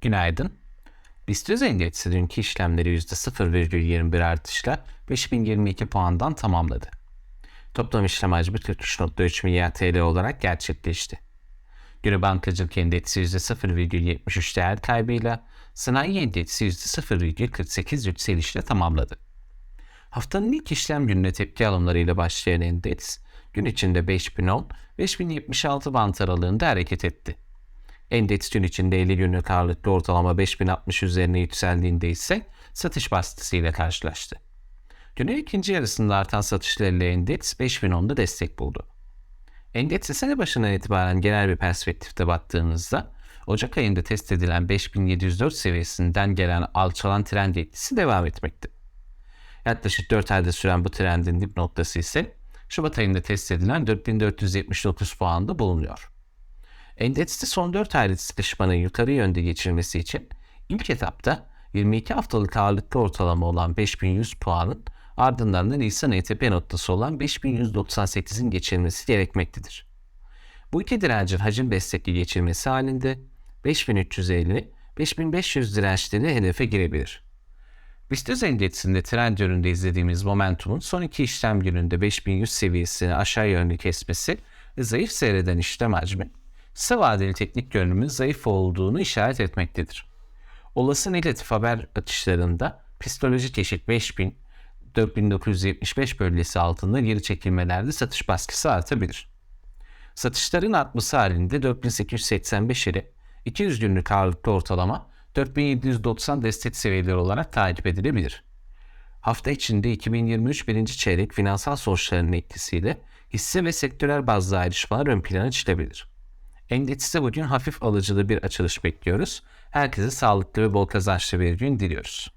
Günaydın. BIST endeksi dünkü işlemleri %0,21 artışla 5022 puandan tamamladı. Toplam işlem hacmi 43.3 milyar TL olarak gerçekleşti. Günü bankacılık endeksi %0,73 değer kaybıyla, sanayi endeksi %0,48 yükselişle tamamladı. Haftanın ilk işlem gününe tepki alımlarıyla başlayan endeks, gün içinde 5010-5076 bant aralığında hareket etti. Endeks gün içinde 50 günlük ağırlıklı ortalama 5060 üzerine yükseldiğinde ise satış baskısıyla karşılaştı. Günün ikinci yarısında artan satışlarıyla endeks 5010'da destek buldu. Endekse sene başından itibaren genel bir perspektifte baktığınızda Ocak ayında test edilen 5704 seviyesinden gelen alçalan trend etkisi devam etmekte. Yaklaşık 4 ayda süren bu trendin dip noktası ise Şubat ayında test edilen 4479 puanda bulunuyor. Endekste son 4 aylık sıkışmanın yukarı yönde geçirmesi için ilk etapta 22 haftalık ağırlıklı ortalama olan 5100 puanın ardından da Nisan tepe noktası olan 5198'in geçilmesi gerekmektedir. Bu iki direncin hacim destekli geçilmesi halinde 5350-5500 dirençleri hedefe girebilir. BIST endeksinde trend yönünde izlediğimiz momentumun son iki işlem gününde 5100 seviyesini aşağı yönlü kesmesi ve zayıf seyreden işlem hacmi kısa vadeli teknik görünümün zayıf olduğunu işaret etmektedir. Olası negatif haber atışlarında psikolojik eşik 5000 4975 bölgesi altında geri çekilmelerde satış baskısı artabilir. Satışların artması halinde 4885 ile 200 günlük ağırlıklı ortalama 4790 destek seviyeleri olarak takip edilebilir. Hafta içinde 2023 birinci çeyrek finansal sonuçlarının etkisiyle hisse ve sektörel bazlı ayrışmalar ön plana çıkabilir. Endekste bugün hafif alıcılı bir açılış bekliyoruz. Herkese sağlıklı ve bol kazançlı bir gün diliyoruz.